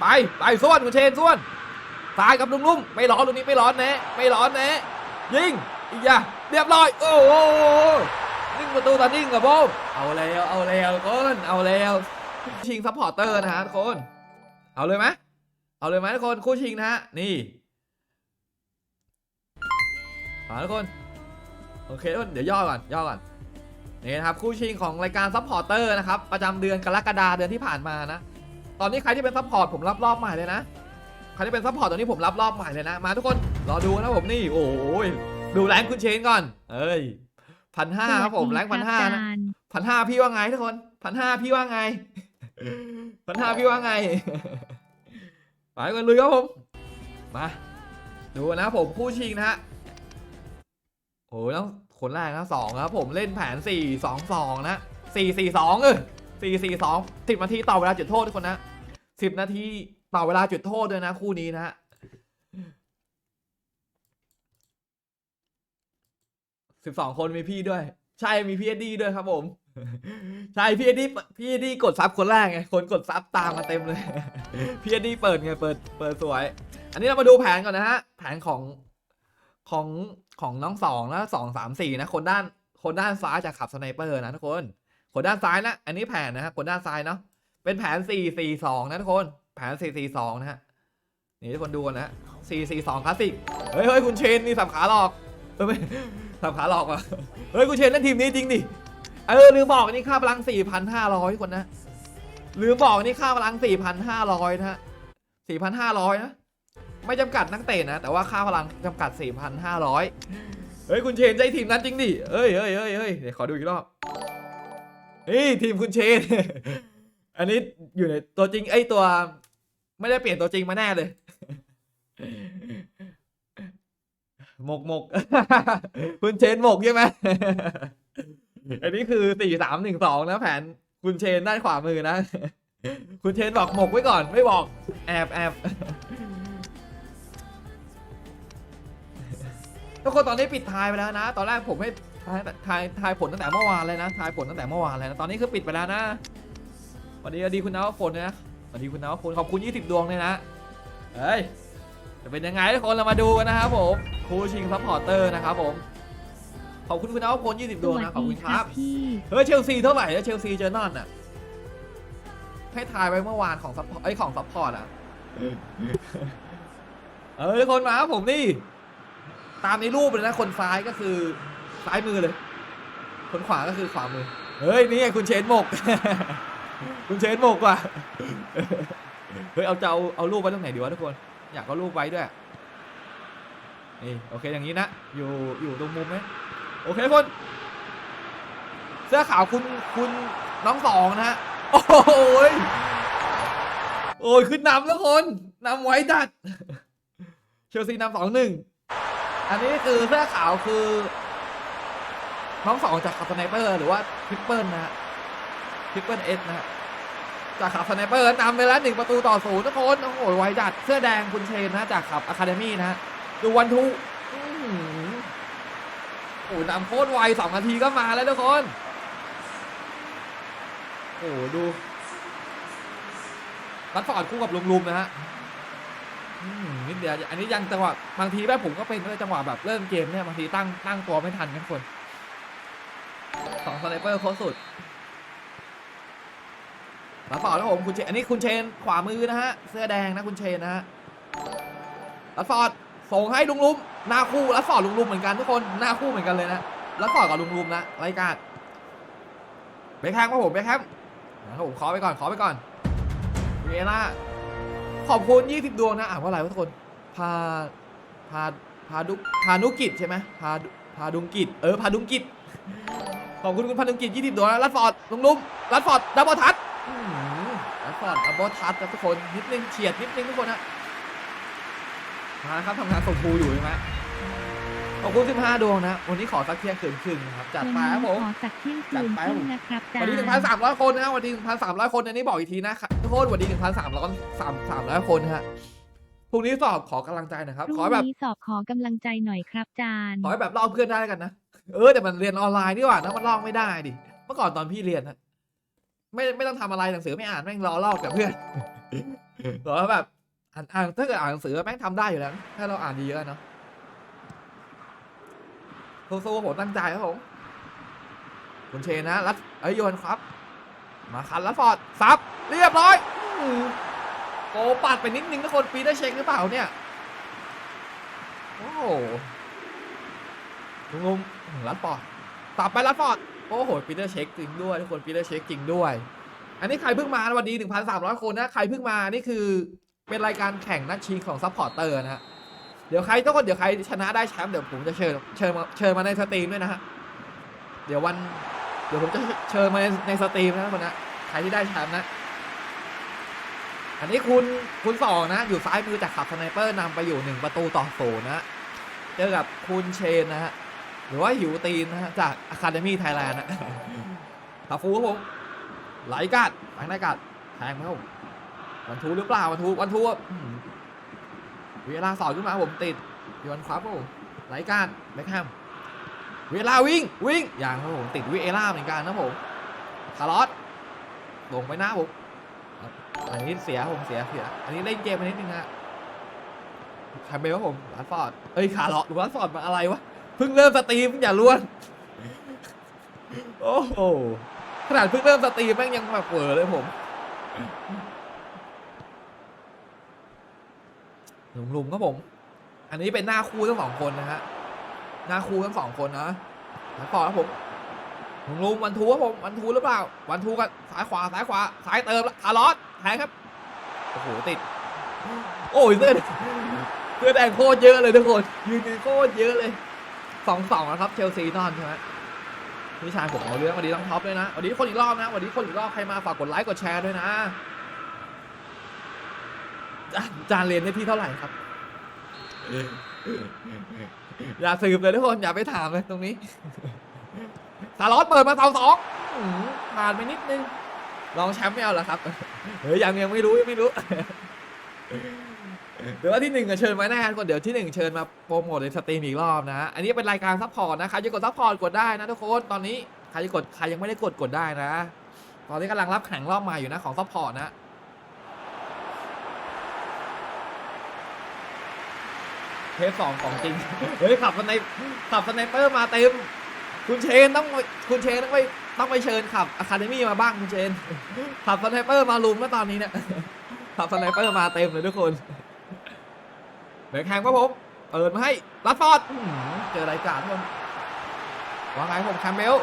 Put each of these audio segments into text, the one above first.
ไปไปส่วนคุณเชนส่วนตายกับลุงลุ่มไม่ร้อนตรงนี้ไม่ร้อนแนะไม่ร้อนแนะยิงอีกอย่าเรียบร้อย โอ้โหนิ่งประตูตานิ่งกับโบมเอาแล้วเอาแล้วคนเอาแล้วชิงซัพพอร์เตอร์นะฮะทุกคน เอาเลยไหมเอาเลยไหมทุกคนคู่ชิงนะฮะนี่มาทุกคนโอเคทุกคนเดี๋ยวย่อก่อนย่อก่อนนี่นะครับคู่ชิงของรายการซัพพอร์เตอร์นะครับประจำเดือนกรกฎาเดือนที่ผ่านมานะ ตอนนี้ใครที่เป็นซัพพอร์ตผมรับรอบใหม่เลยนะ ใครที่เป็นซัพพอร์ตตอนนี้ผมรับรอบใหม่เลยนะ มาทุกคน รอดูนะผมนี่ โอ้ย ดูแรงคุณเชนก่อน เอ้ยพันห้าครับผมแรงพันห้านะพันห้าพี่ว่าไงทุกคนพันห้าพี่ว่าไงพันห้าพี่ว่าไง ไปกันเลยครับผม มา ดูนะผมคู่ชิงนะฮะ โอ้ยแล้วคนแรกนะสองครับผมเล่นแผนสี่สองสองนะสี่สี่สองเออ สี่สี่สองสิบนาทีต่อเวลาจุดโทษทุกคนนะสิบนาทีต่อเวลาจุดโทษด้วยนะ คู่นี้นะฮะสิบสองคนมีพี่ด้วย ใช่มีพี่เอ็ดดี้ด้วยครับผม ใช่พี่เอ็ดดี้พี่เอ็ดดี้กดซับคนแรกไงคนกดซับตามมาเต็มเลยพี่เอ็ดดี้เปิดไงเปิดเปิดสวย อันนี้เรามาดูแผนก่อนนะฮะแผนของของของน้องสองนะสองสามสี่นะ คนด้านคนด้านซ้าจะขับสไนเปอร์นะทุกคน คนด้านซ้ายนะ อันนี้แผนนะฮะคนด้านซ้ายเนาะ เป็นแผน 4 4 2 นะทุกคน แผน 4 4 2 นะฮะ นี่ทุกคนดูกันนะ4 4 2คลาสสิก เฮ้ยเฮ้ยคุณเชนนี่สับขาหลอกเออไม่สับขาหลอกว่ะ เฮ้ยคุณเชนเล่นทีมนี้จริงดิ เออลืมบอกนี่ค่าพลัง 4,500ทุกคนนะ ลืมบอกนี่ค่าพลัง 4,500 นะฮะ 4,500 นะ ไม่จำกัดนักเตะนะ แต่ว่าค่าพลังจำกัด 4,500 เฮ้ยคุณเชนใจทีมนั้นจริงดิเฮ้ยเฮ้ยเฮ้ยเฮ้ยเดี๋ยวขอดูอีกรอบ นี่ทีมคุณเชน อันนี้อยู่ในตัวจริงไอ้ยตัว ไม่ได้เปลี่ยนตัวจริงมาแน่เลยหมกหมกคุณเชนหมกใช่ไหมอันนี้คือสี่สามหนึ่งสองนะแผนคุณเชนด้านขวามือนะ คุณเชนบอกหมกไว้ก่อนไม่บอก แอบแอบทุกคนตอนนี้ปิดท้ายไปแล้วนะ ตอนแรกผมให้ ทายทายทายผลตั้งแต่เมื่อวานเลยนะทายผลตั้งแต่เมื่อวานเลยนะตอนนี้คือปิดไปแล้วนะสวัสดีสวัสดีคุณนวพลนะสวัสดีคุณนวพลขอบคุณ 20 ดวงเลยนะเฮ้ยจะเป็นยังไงทุกคนเรามาดูกันนะครับผมครูชิงซัพพอร์เตอร์นะครับผมขอบคุณคุณนวพล20 ดวงนะขอบคุณครับพี่เฮ้ยเชลซีเท่าไหร่แล้วเชลซีเจอนั่นอะให้ทายไว้เมื่อวานของซัพพอร์ตไอ้ยของซัพพอร์ตอะเออทุกคนมาครับผมนี่ ตามในรูปเลยนะคนซ้ายก็คือ ซ้ายมือเลย คนขวาก็คือขวามือ เฮ้ย นี่ไงคุณเชนหมก คุณเชนหมกว่ะ เฮ้ย เอาจะเอาเอารูปไว้ตรงไหนดีวะทุกคน อยากเอารูปไว้ด้วย นี่โอเคอย่างนี้นะ อยู่อยู่ตรงมุมไหมโอเคทุกคน เสื้อขาวคุณคุณน้องสองนะฮะ โอ้ยโอ้ยขึ้นนำแล้วคนนำไว้ดัด เชลซีนำสองหนึ่ง อันนี้คือเสื้อขาวคือ น้องสองจากขับสไนเปอร์หรือว่าทริปเปิลนะฮะทริปเปิลเอสนะฮะจากขับสไนเปอร์นำไปแล้วหนึ่งประตูต่อศูนย์ทุกคนโอ้โหไวจัดเสื้อแดงคุณเชนนะจากขับอะคาเดมี่นะฮะดูวันทูโอ้โหนำโคตรไวสองนาทีก็มาแล้วทุกคนโอ้โหดูรัดฟอร์ดคู่กับลุมๆนะฮะอืมนิดเดียวอันนี้ยังจังหวะบางทีแบบผมก็เป็นด้วยจังหวะแบบเริ่มเกมเนี่ยบางทีตั้งตั้งตัวไม่ทันกันคน สองสไนเปอร์โคตรสุดรัดฟอร์ดครับผมคุณเชนอันนี้คุณเชนขวามือนะฮะ เสื้อแดงนะคุณเชนนะฮะรัดฟอร์ดส่งให้ลุงลุมหน้าคู่รัดฟอร์ดลุงลุมเหมือนกันทุกคนหน้าคู่เหมือนกันเลยนะรัดฟอร์ดกับลุงลุมนะรายการเบคแฮมครับผมเบคแฮมนะครับผมขอไปก่อนขอไปก่อนเวล่าขอบคุณ 20 ดวงนะอ่านว่าอะไรวะทุกคนพาพาพาดุพานุกิจใช่ไหมพาพาดุงกิจเออพาดุงกิจ ขอบคุณคุณพาดุงกิจ20ดวงนะรัดฟอร์ดลุงลุมรัดฟอร์ดดับเบิลทัชอื้อหือรัดฟอร์ดดับเบิลทัชนะทุกคน นิดนึงเฉียดนิดนึงทุกคนนะมาครับทำงานส่งภูอยู่ใช่ไหมขอบคุณ15ดวงนะ วันนี้ขอสักเที่ยงคืนครึ่งนะครับจัดไปครับผมขอสักเที่ยงคืจัดนไปครึ่งนะครับจาวันนี้1,300 คนนะวันนี้1,300 คนอันนี้บอกอีกทีนะทุกคนวันนี้1,300 300 คนฮะพรุ่งนี้สอบขอกำลังใจหนะครับพรุ่ของให้แบบนี้สอบขอกำลังใจหน่อยครับจานขอให้แบบลอกเพื่อนได้กันนะ เออแต่มันเรียนออนไลน์ดีกว่านะมันลอกไม่ได้ดิ เมื่อก่อนตอนพี่เรียนนะไม่ไม่ต้องทำอะไรหนังสือไม่อ่านแม่งรอลอกกับเพื่อนแต่ว่าแบบอ่านอ่านถ้าเกิดอ่านหนังสือแม่งทำได้อยู่แล้ว ถ้าเราอ่านเยอะเนาะสู้ๆผมตั้งใจครับผมคุณเชนนะรัดเอ้ยโยนครับ มาคันรัดฟอร์ดซับเรียบร้อยอื้อโกปัดไปนิดนึงทุกคนปีได้เช็คหรือเปล่าเนี่ย โอ้ ลุงลุงรัดฟอร์ดตับไปรัดฟอร์ดโอ้โหปีเตอร์เช็คจริงด้วยทุกคนปีเตอร์เช็คจริงด้วย อันนี้ใครเพิ่งมานะวันดี 1,300 คนนะใครเพิ่งมานี่คือเป็นรายการแข่งนัดชิงของซัพพอร์เตอร์นะฮะเดี๋ยวใครทุกคนเดี๋ยวใครชนะได้แชมป์เดี๋ยวผมจะเชิญเชิญมาเชิญมาในสตรีมด้วยนะฮะเดี๋ยววันเดี๋ยวผมจะเชิญมาในในสตรีมนะคนนะใครที่ได้แชมป์นะ อันนี้คุณคุณสองนะ อยู่ซ้ายมือจากขับสไนเปอร์นำไปอยู่หนึ่งประตูต่อศูนย์นะเจอกับคุณเชนนะฮะ หรือว่าหิวตีนนะฮะจาก Academy Thailand นะคาฟูครับผมไหลกัดไปไหนกัดแทงไหมครับผมวันทูหรือเปล่าวันทูวันทูเวลาสอนขึ้นมาผมติดยอนครับครับผมไหลกัดแบ็คแฮมเวลาวิ่งวิ่งอย่างครับผมติดวิเอล่าเหมือนกันนะผมคาร์ลอสลงไปหน้าผมอันนี้เสียผมเสียเสีย อันนี้เล่นเกมไปนิดนึงฮะแคมเบลครับผมลัดฟอร์ดเอ้ยคาร์ลอสหรือลัดฟอร์ดมาอะไรวะ เพิ่งเริ่มสตรีมอย่าล้วน โอ้โหขนาดเพิ่งเริ่มสตรีมแม่งยังแบบเวอร์เลยผมลุมๆครับผม อันนี้เป็นหน้าคู่ทั้งสองคนนะฮะ หน้าคู่ทั้งสองคนนะแล้วต่อครับผมลุมๆวันทูครับผมวันทูหรือเปล่า วันทูกันซ้ายขวาซ้ายขวาซ้ายเติมแล้วคาร์ลอสแทงครับ โอ้โหติด โอ้ยเสื้อเสื้อแดงโคตรเยอะเลยทุกคน ยืนกันโคตรเยอะเลย สองสองนะครับเชลซีนอนใช่ไหมพี่ชายผมเอาเรื่องวันนี้ต้องท็อปด้วยนะวันนี้คนอีกรอบนะวันนี้คนอีกรอบใครมาฝากกดไลค์กดแชร์ด้วยนะจานจานเรียนให้พี่เท่าไหร่ครับ อย่าสืบเลยทุกคนอย่าไปถามเลยตรงนี้คาร์ลอสเปิดมาเสาสองอื้อหือผ่านไปนิดนึงลองแชมป์ไม่เอาเหรอครับเฮ้ยยังยังไม่รู้ยังไม่รู้ เดี๋ยวว่าที่หนึ่งอะเชิญมาแน่ทุกคนเดี๋ยวที่หนึ่งเชิญมาโปรโมทในสตรีมอีกรอบนะอันนี้เป็นรายการซัพพอร์ตนะใครจะกดซัพพอร์ตกดได้นะทุกคนตอนนี้ใครจะกดใครยังไม่ได้กดกดได้นะ ตอนนี้กำลังรับแข่งรอบใหม่อยู่นะของซัพพอร์ตนะเทปสองของจริง เฮ้ยขับสไนขับสไนเปอร์มาเต็ม คุณเชนต้องคุณเชนต้องไปต้องไปเชิญขับอะคาเดมี่มาบ้างคุณเชนขับสไนเปอร์มาลุมเมื่อตอนนี้เนี่ยขับสไนเปอร์มาเต็มเลยทุกคน บรกแฮมครับผมเปิดมาให้ลัดฟอร์ดอื้ออเจอรายการทุกคนวาไงครับผมแคมเบล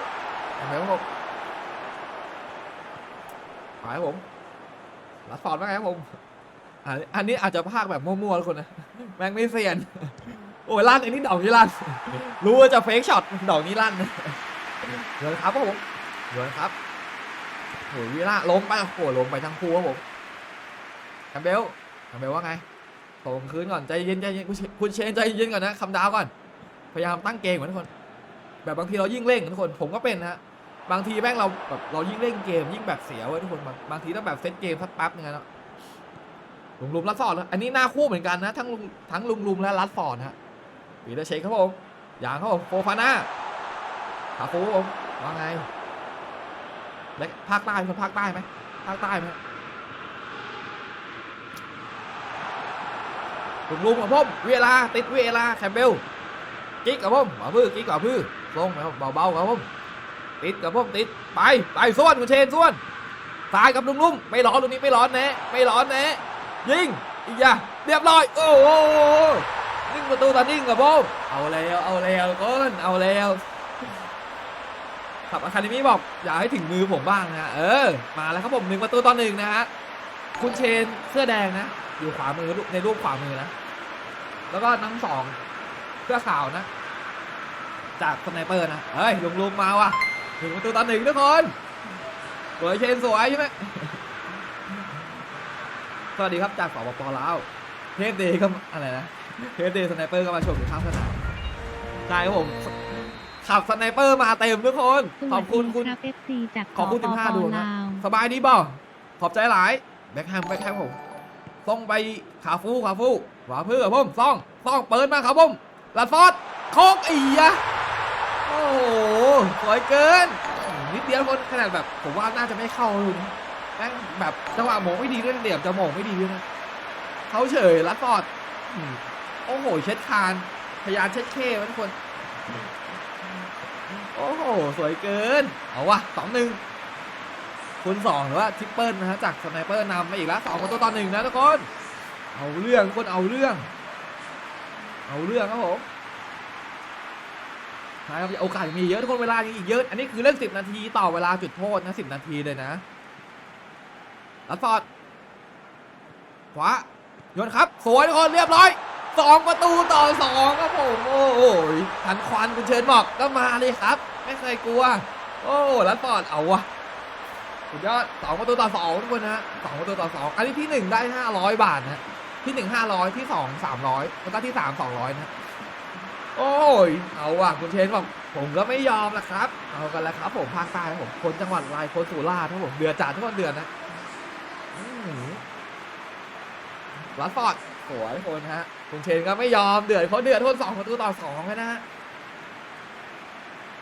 แคมเบลครับผมไปครับผมลัดฟอร์ดว่าไงครับผมอันนี้อาจจะพากแบบมั่วๆทุกคนนะแม่งไม่เซียนโอ้ยลั่นไอ้นี่ดอกนี้ลั่นรู้ว่าจะเฟกช็อตดอกนี้ลั่นเดินครับครับผมเดินครับโอ้ยวิล่าล้มไปโอ้โหล้มไปทั้งคู่ครับผมแคมเบลแคมเบลว่าไง ผมคืนก่อนใจเย็นใจเย็นคุณเชนใจเย็นก่อนนะคำดาวก่อนพยายามตั้งเกมก่อนทุกคน แบบบางทีเรายิ่งเร่งทุกคนผมก็เป็นนะฮะบางทีแม่งเราแบบเรายิ่งเร่งเกมยิ่งแบบเสียเว้ยทุกคนบางบางทีต้องแบบเซตเกมสักแป๊บนึงนะลุงลุมรัดฟอร์ดอันนี้หน้าคู่เหมือนกันนะทั้งลุงทั้งลุงลุมและรัดฟอร์ดฮะปีเตอร์เชคครับผมอย่างครับผมโฟฟาน่าคาฟูผมว่าไงและภาคใต้คนภาคใต้ไหมภาคใต้ไหม ลุงลุมกับผมเวลาติดเวลาแคมเบลกิ๊กกับผมบ่าพื้อกิ๊กกับพื้อลงนะครับเบาๆครับผมติดกับผมติดไปไปส่วนคุณเชนส่วนซ้ายกับลุงลุมไม่ร้อนตรงนี้ไม่ร้อนแน่ไม่ร้อนแน่ยิงอีกอย่าเรียบร้อยโอ้โหนิ่งประตูตานิ่งกับผมเอาแล้วเอาแล้วก้นเอาแล้วขับอะคาเดมี่บอกอย่าให้ถึงมือผมบ้างนะเออมาแล้วครับผมหนึ่งประตูต่อหนึ่งนะฮะคุณเชนเสื้อแดงนะ อยู่ขวามือในรูปขวามือนะ แล้วก็น้ำสองเสื้อขาวนะ จากสไนเปอร์นะ เฮ้ยลุงลุงมาว่ะหนึ่งประตูต่อหนึ่งทุกคนสวยเชนสวยใช่ไหมสวัสดีครับจากสปปลาวเทพเดย์ก็อะไรนะเทพเดย์สไนเปอร์ก็มาชมอยู่ข้างสนามใช่ครับผมขับสไนเปอร์มาเต็มทุกคนสขวัอสบคุณดีคุณครับ FC จากขอบคุณสป15ดวงปนะลาวสบายดีบ่ขอบใจหลาย แบ็คแฮมแบ็คแฮมผม ต้องไปขาฟูขาฟูขวาเพื่อผมซ่องซ่องเปิดมาครับผมลัดฟอร์ดโคกอีอะโอ้โหสวยเกินนิดเดียวคนขนาดแบบผมว่าน่าจะไม่เข้าเลยแม่งแบบจังหวะหมงไม่ดีด้วยนะเดี่ยมจะหมงไม่ดีด้วยนะเขาเฉยลัดฟอร์ดโอ้โหเช็ดคานพยายามเช็ดเข้ไว้ทุกคน โอ้โหสวยเกิน เอาวะสองหนึ่ง คูณสองหรือว่าทิปเปิลนะฮะจากสไนเปอร์นำมาอีกแล้วสองประตูต่อหนึ่งนะทุกคนเอาเรื่องคนเอาเรื่อง เอาเรื่องครับผมใช่ครับโอกาสมีเยอะทุกคนเวลายังอีกเยอะ อันนี้คือเล่นสิบนาทีต่อเวลาจุดโทษนะสิบนาทีเลยนะลัดฟอร์ดขวาโยนครับ สวยทุกคนเรียบร้อยสองประตูต่อสองครับผมโอ้โหทันควันคุณเชิญบอกก็มาเลยครับ ไม่เคยกลัว โอ้ลัดฟอร์ดเอาวะ สุดยอดสองประตูต่อสองทุกคนนะสองประตูต่อสองอันนี้ที่หนึ่งได้ห้าร้อยบาทนะที่หนึ่งห้าร้อยที่สองสามร้อยแล้วก็ที่สามสองร้อยนะโอ้ยเอาว่ะคุณเชนบอกผมก็ไม่ยอมละครับ เอากันแล้วครับ ผมภาคใต้ผมคนจังหวัดอะไรคนสุราษฎร์ครับผมเดือดจัดทุกคนเดือดนะรัดฟอร์ดสวยคนฮะ คุณเชนก็ไม่ยอมเดือดเขาเดือดทนสองประตูต่อสองนะฮะ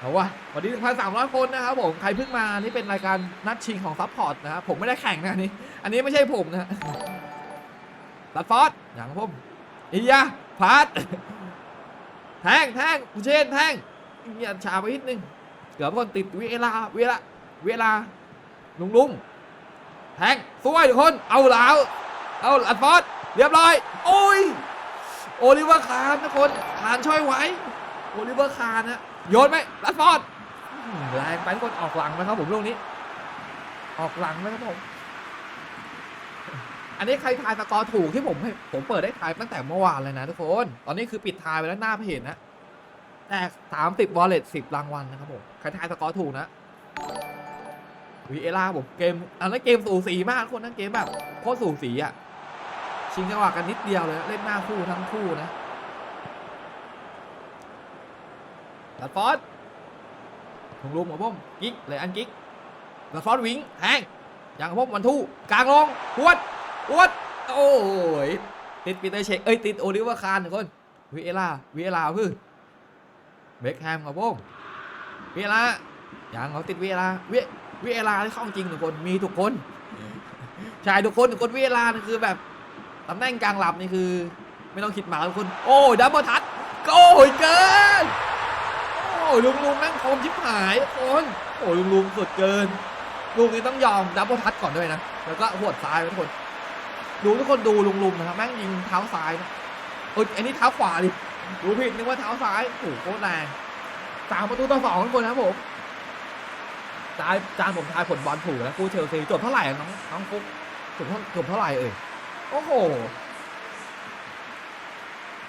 เอาว่ะวันนี้พันสามร้อยคนนะครับผม ใครเพิ่งมานี่เป็นรายการนัดชิงของซัพพอร์ตนะครับผมไม่ได้แข่งนะอันนี้ อันนี้ไม่ใช่ผมนะลัดฟอร์ดอย่างผมอียาพาดแทงแทงคุณเชนแทงอย่าช้าไปนิดนึงเกือบคนติดเวลาเวลาเวลาลุงลุงแทงสวยทุกคนเอาแล้วเอาลัดฟอร์ดเรียบร้อย โอ้ยโอลิเวอร์คาร์นทุกคนคานช่วยไว้โอลิเวอร์คาร์นนะ โยนไหมลัดฟอร์ดแรงไปทุกคนออกหลังนะครับผมลูกนี้ ออกหลังนะครับผมอันนี้ใครทายสกอร์ถูกที่ผมผมเปิดได้ทายตั้งแต่เมื่อวานเลยนะทุกคน ตอนนี้คือปิดทายไปแล้วหน้าเพจนะแต่สามสิบวอลเล็ตสิบรางวัลนะครับผมใครทายสกอร์ถูกนะวีเอล่าผมเกมอันนั้นเกมสูสีมากทุกคนนั้นเกมแบบโคตรสูสีอะชิงจังหวะกันนิดเดียวเลยเล่นหน้าคู่ทั้งคู่นะ ลัดฟอร์ดลงลุมของผมกิ๊กเลยอันกิ๊กลัดฟอร์ดวิงแทงอย่างของผมวันทู่กลางลงพวดอวดโอ้ยติดปีเตอร์เชคเอ้ยติดโอลิเวอร์คานทุกคนวิเอล่าวิเอล่าคือเบคแฮมครับผมวิเอล่าอย่างเขาติดวิเอล่าวิวิเอล่าที่เข้าจริงทุกคนมีทุกคนชายทุกคนทุกคนวิเอล่านี่คือแบบตำแหน่งกลางหลับนี่คือ ไม่ต้องคิดมากทุกคน โอ้ยดับเบิลทัชโอ้ยเกินโอ้ยลุงลุงแม่งคมชิบหายทุกคนโอ้ยลุงลุงสุดเกิน ลุงนี่ต้องยอมดับเบิลทัชก่อนด้วยนะ แล้วก็หัวดซ้ายทุกคน ดูทุกคนดูลุงๆนะครับแม่งยิงเท้าซ้ายนะเอออันนี้เท้าขวาดิดูผิดนึกว่าเท้าซ้ายโอ้โหโคตรแรงสามประตูต่อสองทุกคนนะครับผมจานจานผมทายผลบอลถูกแล้วกูเชลซีจบเท่าไหร่น้องน้องฟุ๊กจบเท่าจบเท่าไหร่เอ่ยโอ้โห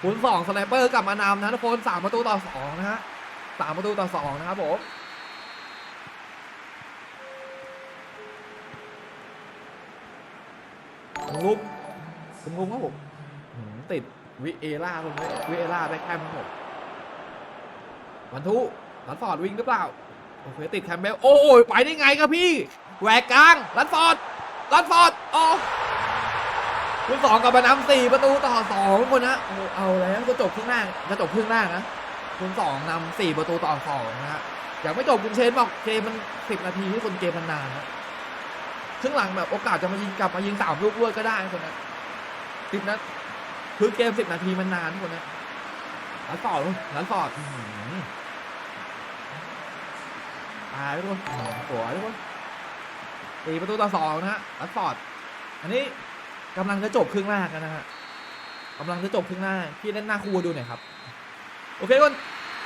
คูณสองสไนเปอร์กลับมานำนะทุกคนสามประตูต่อสองนะฮะ สามประตูต่อสองนะครับผมลุกคุณลุงครับผมหืมติดวิเอล่าผมวิเอล่าแบ็คแฮมครับผม วันทุรัดฟอร์ดวิ่งหรือเปล่า โอเคติดแคมเบล โอ้ยไปได้ไงครับพี่ แหวกกลางรัดฟอร์ดรัดฟอร์ดโอ้คุณสองกับมานำสี่ประตูต่อสองคนนะโอ้เอาแล้วจะจบครึ่งหน้าจะจบครึ่งหน้านะ คุณสองนำสี่ประตูต่อสองนะฮะยังไม่จบคุณเชนบอกเกมมันสิบนาทีที่คนเกมมันนานนะครึ่งหลังแบบโอกาสจะมายิงกลับมายิงสามลูกรวดก็ได้คนนะสิบนะคือเกมสิบนาทีมันนานคนนะรัดฟอร์ดรัดฟอร์ดอื้อหือตายทุกคนสวยทุกคนตีประตูต่อสองนะฮะรัดฟอร์ดอันนี้กำลังจะจบครึ่งแรกแล้วนะฮะกำลังจะจบครึ่งแรกพี่เล่นหน้าคู่ดูหน่อยครับ โอเคทุกคน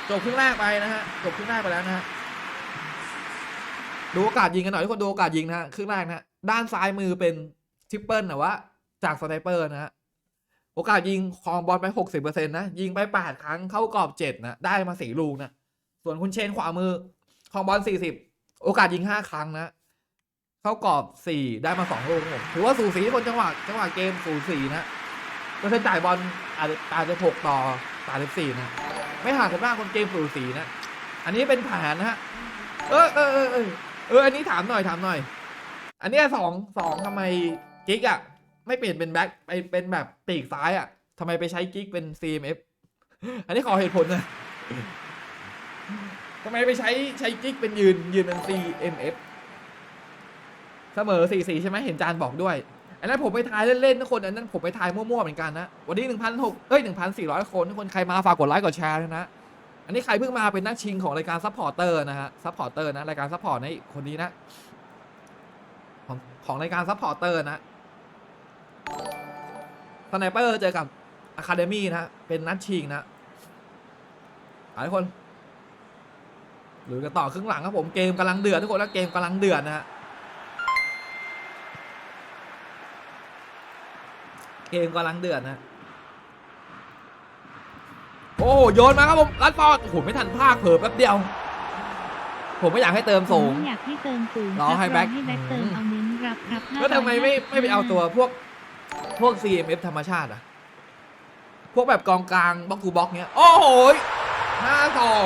จบครึ่งแรกไปนะฮะจบครึ่งแรกไปแล้วนะฮะดูโอกาสยิงกันหน่อยทุกคนดูโอกาสยิงนะฮะครึ่งแรกนะฮะด้านซ้ายมือเป็นทริปเปิลนะว่าจากสไนเปอร์นะฮะโอกาสยิงครองบอลไปหกสิบเปอร์เซ็นต์นะ ยิงไปแปดครั้งเข้ากรอบเจ็ดนะ ได้มาสี่ลูกนะ ส่วนคุณเชนขวามือของบอล 40 โอกาสยิง 5 ครั้งนะ เข้ากรอบ 4 ได้มา 2 ลูกผมถือว่าสูสีคนจังหวะจังหวะเกมสูสีนะเปอร์เซ็นต์จ่ายบอลอาจจะอาจจะ6ต่อ34นะ ไม่ห่างกันมากคนเกมสูสีนะ อันนี้เป็นแผนนะฮะ เออเออเออเออเออ อันนี้ถามหน่อยถามหน่อย อันเนี้ยสองสองทำไมกิ๊กอะ ไม่เปลี่ยนเป็นแบ็คไปเป็นแบบปีกซ้ายอะทำไมไปใช้กิ๊กเป็น CMF อันนี้ขอเหตุผลนะทำไมไปใช้ใช้กิ๊กเป็นยืนยืนเป็น CMF เสมอสี่สี่ใช่ไหมเห็นจานบอกด้วย อันนั้นผมไปทายเล่นๆทุกคนอันนั้นผมไปทายมั่วๆเหมือนกันนะวันนี้หนึ่งพันหกเอ้ยหนึ่งพันสี่ร้อยคนทุกคนใครมาฝากกดไลค์กดแชร์ด้วยนะอันนี้ใครเพิ่งมาเป็นนักชิงของรายการซัพพอร์เตอร์นะฮะซัพพอร์เตอร์นะรายการซัพพอร์ตในคนนี้นะของของรายการซัพพอร์เตอร์นะสไนเปอร์เจอกับอะคาเดมี่นะเป็นนัดชิงนะหลายคนหรือกันต่อครึ่งหลังครับผมเกมกำลังเดือดทุกคนแล้วเกมกำลังเดือดนะฮะ เกมกำลังเดือดนะโอ้โหโยนมาครับผมรัดฟอร์ดโอ้โหไม่ทันภาคเผลอแป๊บเดียว ผมไม่อยากให้เติมสูงผมอยากให้เติมสูงรอให้คบแบ็คให้แบ็คเติมเอาเน้นรับครับแล้วทำไมไม่ไม่ไปเอาตัวพวกพวก CMF ธรรมชาติอะพวกแบบกองกลางบล็อกทูบล็อกเนี้ย โอ้โหห้าสอง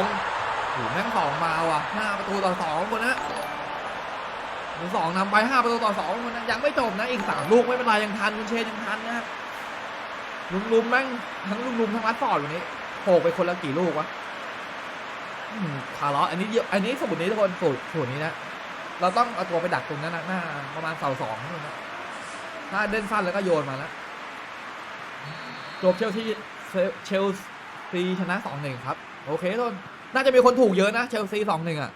โอ้โหแม่งสองมาว่ะห้าประตูต่อสองคนนะ หนึ่งสองนำไปห้าประตูต่อสองคนนยังไม่จบนะอีกสามลูกไม่เป็นไรยังทันคุณเชนยังทันนะครับลุมลุมๆแม่งทั้งลุมลุมๆทั้งรัดฟอร์ดอยู่นี้โผล่ไปคนละกี่ลูกวะคาร์ลออันนี้เยอะอันนี้สมุดนี้ทุกคนสูตรสูตรนี้นะเราต้องเอาตัวไปดักตรงนั้นนะหน้าประมาณเสาสองนะถ้าเล่นสั้นแล้วก็โยนมาแล้วจบเชลซีเชลซีชนะสองหนึ่งครับ โอเคทุกคนน่าจะมีคนถูกเยอะนะเชลซีสองหนึ่งอะ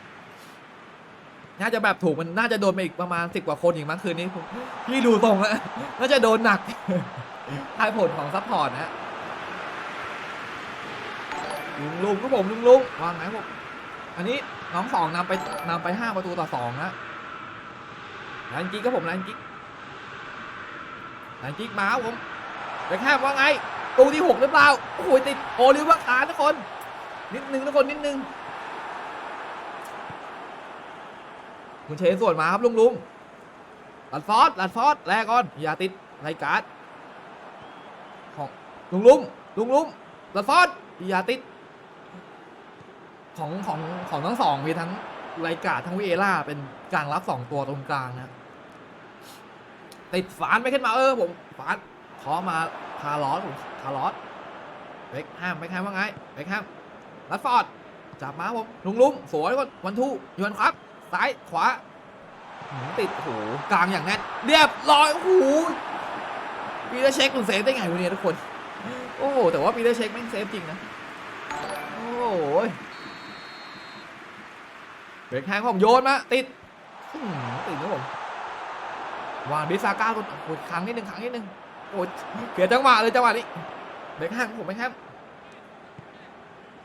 น่าจะแบบถูกมันน่าจะโดนไปอีกประมาณสิบกว่าคนอีกมั้งคืนนี้พี่ดูตรงแล้วน่าจะโดนหนักทายผลของซัพพอร์ตนะฮะลุงลุงก็ผมลุงลุงวางไหนผมอันนี้น้องสองนำไปนำไปห้าประตูต่อสองนะลันกิกก็ผมลันกิกลันกิกมาผมไปแค่ว่าไงตูที่หกหรือเปล่าโอ้โหติดโอลิเวอร์คาทุกคนนิดนึงทุกคนนิดนึง คุณเชนส่วนมาครับลุงลุงลัดฟอสลัดฟอสแรกก่อนอย่าติดไรการ์ดของลุงลุงลุงลุงลัดฟอสอย่าติด ของของของทั้งสองมีทั้งไรกาดทั้งวิเอล่าเป็นกลางรับสองตัวตรงกลางนะติดฝานไปขึ้นมาเออผมฝานขอมาคาร์ลอสผมคาร์ลอสเบคแฮมเบคแฮมว่าไงเบคแฮมรัดฟอร์ดจับมาผมลุงลุงสวยก่อนวันทูยวนครับ ซ้ายขวาหืมติดโอ้โหกลางอย่างแน่นเรียบร้อยโอ้โหปีเตอร์เช็คคุณเซฟได้ไงวะเนี่ยทุกคน โอ้โหแต่ว่าปีเตอร์เช็คแม่งเซฟจริงนะ โอ้โหเบรกแฮงผมโยนมาติดอื้อหือติดนะผมวางบิซาก้าคนโอ้ยขังนิดนึงขังนิดนึงโอ้ยเปลี่ยนจังหวะเลยจังหวะนี้เบรกแฮงผมเบรกแฮง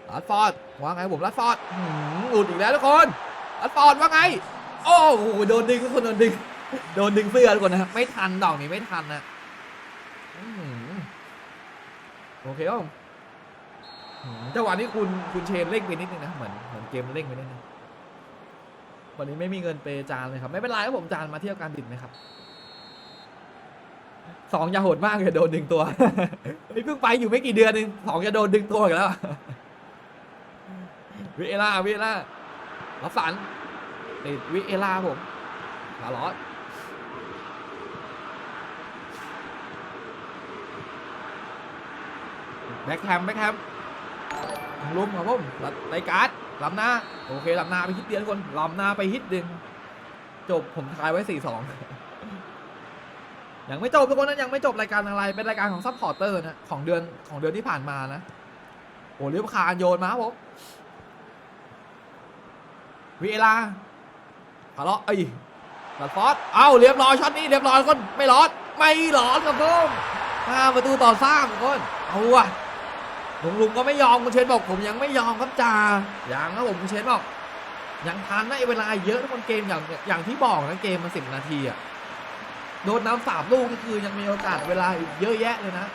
ลัดฟอร์ดว่าไงผมลัดฟอร์ดอื้อหือหลุดอีกแล้วทุกคน ลัดฟอร์ดว่าไง โอ้โหโดนดึงทุกคนโดนดึง โดนดึงเสื้อทุกคนนะครับไม่ทันดอกนี้ไม่ทันนะอโอเคครับผมอื้อจังหวะนี้คุณคุณเชนเร่งไปนิดนึงนะเหมือนเหมือนเกมเร่งไปนิดนึงวันนี้ไม่มีเงินเปจานเลยครับ ไม่เป็นไรครับผมจานมาเที่ยวการบินไหมครับสองย่าโหดมากเลยโดนดึงตัวเฮ้ยเพิ่งไปอยู่ไม่กี่เดือนเองสองจะโดนดึงตัวอีกแล้ววิเอล่าวิเอล่า รับสันติดวิเอลาผมคาร์ลอสแบ็คแฮมแบ็คแฮมลุมครับผมไรการ์ดลำหน้า โอเคลำหน้าไปฮิตเดียวทุกคนลำหน้าไปฮิตดึง จบผมทายไว้สี่สองยังไม่จบทุกคนนะยังไม่จบรายการอะไร เป็นรายการของซัพพอร์เตอร์นะ ของเดือนของเดือนที่ผ่านมานะ โอ้เรียบคารโยนมาครับผม วีเอลาคาร์ลอสเอ้ลัดฟอสเอ้าเรียบร้อยช็อตนี้เรียบร้อยคนไม่รอดไม่รอดครับผมห้าประตูต่อสามคนเอาวะลุงลุงก็ไม่ยอมคุณเชนบอกผมยังไม่ยอมครับจ่าอยังครับผมคุณเชนบอกยังทันนะไอ้เวลาเยอะทุกคนเกมอย่างอย่างที่บอกนะเกมมันสิบนาทีอะโดนน้ำสามลูกนี่คือยังมีโอกาสเวลาอีกเยอะแยะเลยนะ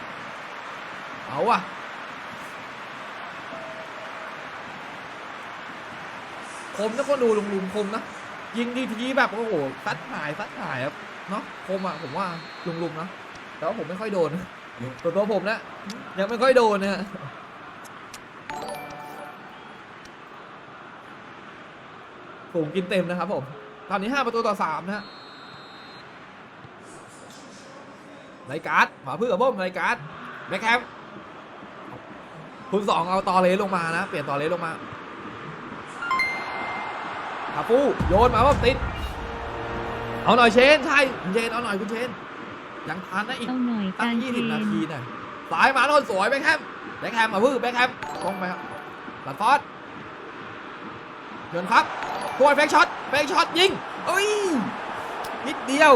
เอาอะ คมนะคนดูลุงลุงคมนะยิงดีทีแบบโอ้โหซัดหายซัดหายครับเนาะคมอะผมว่าลุงลุงนะแต่ว่าผมไม่ค่อยโดนตัวตัวผมนะยังไม่ค่อยโดนนะฮะฝูงกินเต็มนะครับผม ตอนนี้ 5 ประตูต่อ 3 นะฮะไรการ์ดมาเพื่อบ่มไรการ์ดแบ็คแคมคุณสองเอาตอเลสลงมานะ เปลี่ยนตอเลสลงมา คาฟูโยนมาว่าติด เอาหน่อยเชนใช่คุณเชนเอาหน่อยคุณเชนยังทันนะอีกเอาหน่อยตั้กางรยี่เทสิบนนาทีน่ะสายมาโน่นสวยแบ็คแฮมแบ็คแฮมมาพื้นแบ็คแฮมตรงไปครับลัดฟอสเดินครับทวยเฟกช็อตเฟกช็อตยิงเอ้ยนิดเดียว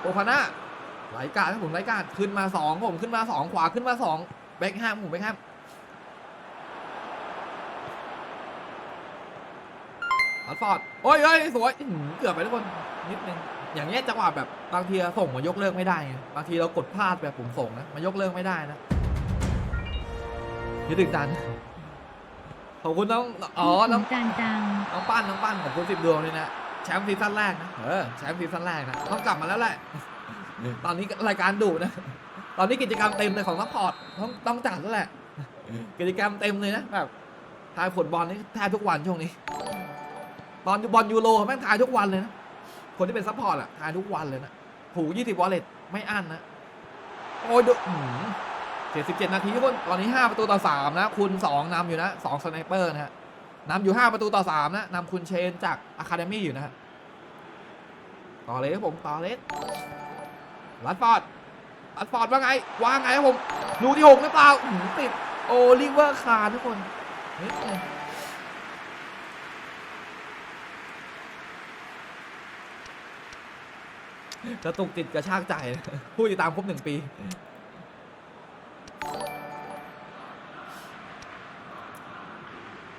โอพาน่าไหลกาดครับผมไหลกาดขึ้นมาสองผมขึ้นมาสองขวาขึ้นมาสองแบ็คแฮมผมแบ็คแฮม ลัดฟอร์ดโอ้ยเอ้ยสวยอื้อหือเกือบไปทุกคนนิดนึงอย่างเงี้ยจังหวะแบบบางทีเราส่งมายกเลิกไม่ได้ไงบางทีเรากดพลาดแบบผมส่งนะมายกเลิกไม่ได้นะนี่ดึกดันขอบคุณน้องอ๋อน้อง จานจัง น้องปั้นน้องปั้นขอบคุณสิบดวงเลยนะแชมป์ซีซั่นแรกนะเออแชมป์ซีซั่นแรกนะต้องกลับมาแล้วแหละ ตอนนี้รายการดุนะ ตอนนี้กิจกรรมเต็มเลยของซัพพอร์ตต้องต้องจัดแล้วแหละ กิจกรรมเต็มเลยนะแบบทายผลบอลนี่แทบทุกวันช่วงนี้ ตอนบอลยูโรแม่งทายทุกวันเลยนะ คนที่เป็นซัพพอร์ตอะทายทุกวันเลยนะถูก20วอลเล็ตไม่อั้นนะ โอ้ยดูเจ็ดสิบเจ็ดนาทีทุกคนตอนนี้5ประตูต่อ3นะ คุณ2นำอยู่นะ2สไนเปอร์นะฮะนำอยู่5ประตูต่อ3นะนำคุณเชนจากอะคาเดมี่อยู่นะฮะต่อเลยครับผมต่อเลยลัดฟอร์ดลัดฟอร์ดว่าไงว่าไงครับผมดูที่หกหรือเปล่าหือติดโอลิเวอร์คาร์ทุกคนนิดนึง กระตุกติดกระชากใจนะผู้ติดตามครบหนึ่งปี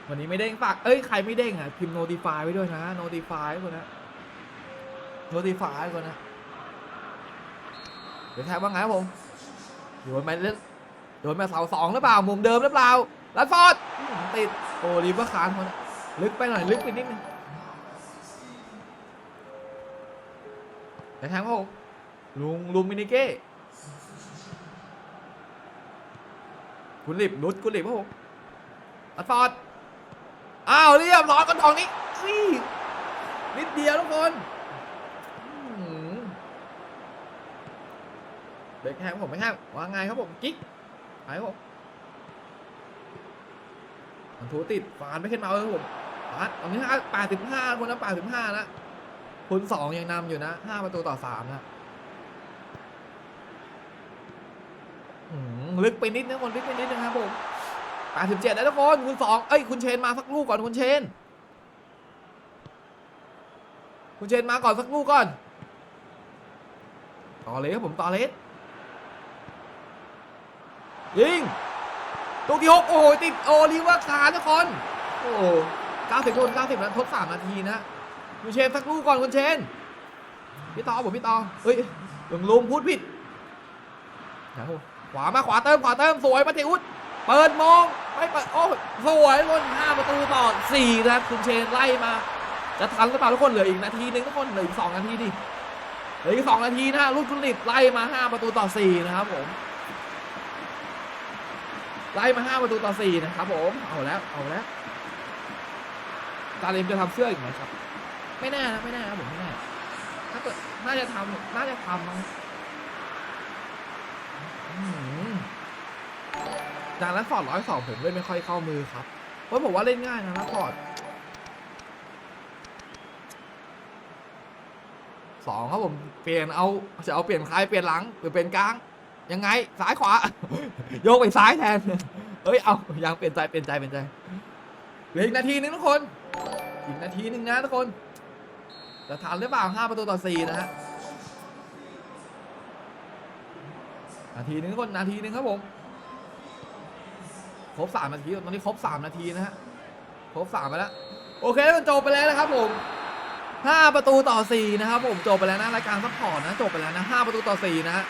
วันนี้ไม่เด้งฝาก เอ้ย ใครไม่เด้งอะ พิมพ์ notify ไว้ด้วยนะ notify ไว้ก่อนนะ notify ไว้ก่อนนะ เดี๋ยวแทบว่าไงครับผมโยนมาเล่นโยนมาเสาสองหรือเปล่า มุมเดิมหรือเปล่าลัดฟอร์ดติด โอ้ลิเวอร์คานคนนะลึกไปหน่อย ลึกไปนิดนึง เดี๋ยวแทงครับผมลุงลุงมินิเก้คุณหลิบนุดคุณหลิบครับผมอัดฟอร์ดอ้าวเรียบร้อยกันทองนี้ซี่นิดเดียวทุกคนเบรกแฮมผมไม่แฮมว่าไงครับผมกิ๊กไปครับผมมันถูติดฟานไม่ขึ้นมาเลยครับผมฟานตอนนี้ห้าแปดสิบห้าคนนะแปดสิบห้าแล้ว คุณสองยังนำอยู่นะห้าประตูต่อสามนะลึกไปนิดนะคนลึกไปนิดนะครับผมแปดสิบเจ็ดแล้วทุกคนคุณสองเอ้ยคุณเชนมาสักลูกก่อนคุณเชน คุณเชนมาก่อนสักลูกก่อน ต่อเลยครับผมต่อเลยยิงตัวที่หกโอ้โหติดโอลิเวอร์คาร์ทุกคนโอ้เก้าสิบคนเก้าสิบแล้วทดสามนาทีนะ คุณเชนสักลูกก่อนคุณเชนพี่ต่อผมพี่ต่อเฮ้ยหลงลุมพูดผิดขวามาขวาเติมขวาเติมสวยมาเทอุดเปิดมองไม่เปิดโอ้สวยคนห้าประตูต่อสี่นะครับคุณเชนไล่มา จะทันหรือเปล่าทุกคนเหลืออีกนาทีนึงทุกคนเหลืออีกสองนาทีดิเหลืออีกสองนาทีนะลูกคุณลิดไล่มาห้าประตูต่อสี่นะครับผมไล่มาห้าประตูต่อสี่นะครับผมเอาแล้วเอาแล้วตาเลมจะทำเสื้ออีกไหมครับ ไม่แน่นะไม่แน่นะผมไม่แน่ถ้าเกิดน่าจะทำน่าจะทำมั้งอื้อหือจานละฟอร์ดร้อยสองผมเล่นไม่ค่อยเข้ามือครับ เพราะผมว่าเล่นง่ายนะละฟอร์ดสองครับผมเปลี่ยนเอาจะเอาเปลี่ยนใครเปลี่ยนหลังหรือเป็นกลาง ยังไงซ้ายขวา โยกไปซ้ายแทนเอ้ยเอายังเปลี่ยนใจเปลี่ยนใจเปลี่ยนใจเหลืออีกนาทีนึงทุกคน อีกนาทีหนึ่งนะทุกคน จะทันหรือเปล่า 5 ประตูต่อ 4 นะฮะ นาทีหนึงคนนาทีหนึงครับผม ครบ 3 นาที ตอนนี้ครบ 3 นาทีนะฮะ ครบ 3 ไปแล้ว โอเคมันจบไปแล้วนะครับผม5ประตูต่อ 4 นะครับผม จบไปแล้วนะรายการซัพพอร์ตนะ จบไปแล้วนะ5ประตูต่อ 4 นะฮะ